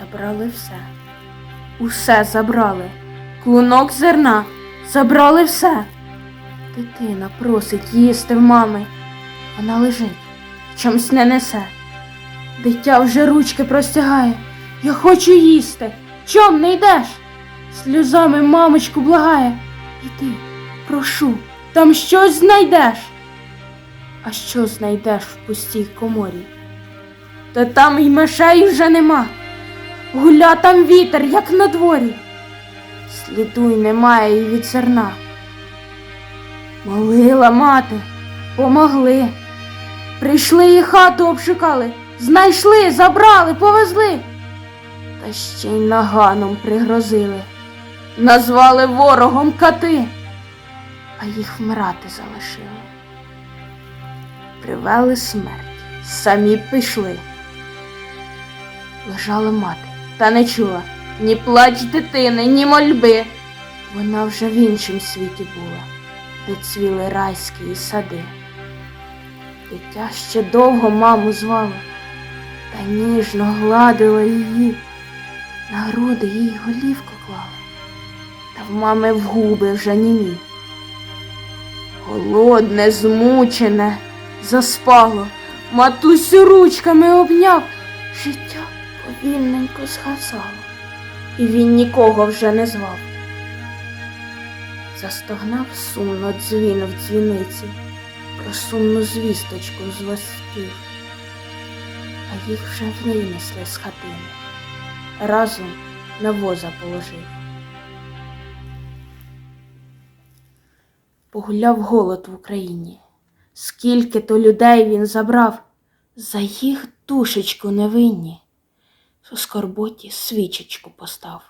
Забрали все. Усе забрали. Клунок зерна. Забрали все. Дитина просить їсти в мами. Вона лежить, чомусь не несе. Дитя вже ручки простягає. Я хочу їсти. Чом не йдеш? Сльозами мамочку благає. Іди, прошу, там щось знайдеш. А що знайдеш в пустій коморі? Та там й мишей вже нема. Гуля там вітер, як на дворі. Сліду й немає і від зерна. Молила мати, помогли. Прийшли і хату обшукали, знайшли, забрали, повезли. Та ще й наганом пригрозили. Назвали ворогом кати, а їх вмирати залишили. Привели смерть, самі пішли. Лежала мати, та не чула ні плач дитини, ні мольби. Вона вже в іншім світі була, де цвіли райські сади. Дитя ще довго маму звала, та ніжно гладила її, на груди їй голівку клала, та в мами в губи вже німі. Голодне, змучене, заспало, матусю ручками обняв, повільненько згасало, і він нікого вже не звав. Застогнав сумно дзвін в дзвіниці, про сумну звісточку з звестив, а їх вже винесли з хатини, разом на воза положив. Погуляв голод в Україні, скільки то людей він забрав, за їх душечку невинні, у скорботі свічечку постав.